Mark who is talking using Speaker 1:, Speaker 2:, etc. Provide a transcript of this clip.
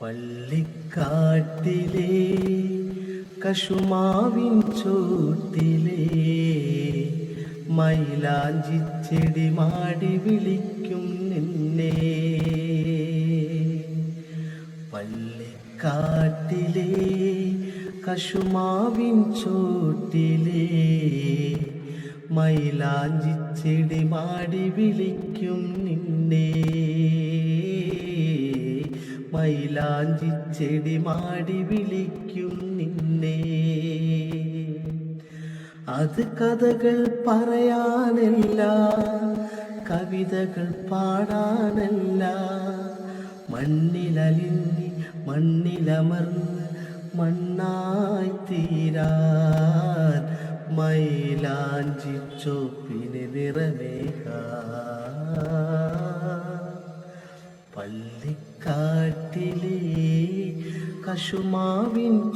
Speaker 1: പള്ളിക്കാട്ടിലെ കശുമാവിൻ മൈലാഞ്ചി ചെടി മാടി വിളിക്കും നിന്നെ. പള്ളിക്കാട്ടിലെ കശുമാവിൻ മൈലാഞ്ചി ചെടി മാടി വിളിക്കും നിന്നെ. മൈലാഞ്ചിച്ചെടി മാടി വിളിക്കും നിന്നെ. അത് കഥകൾ പറയാനല്ല കവിതകൾ പാടാനല്ല. മണ്ണിലലിഞ്ഞ് മണ്ണിലമർന്ന് മണ്ണായി തീരാൻ മൈലാഞ്ചി ചോപ്പിന് നിറമേക. പള്ളിക്കാട്ടിലെ കശുമാവിൻ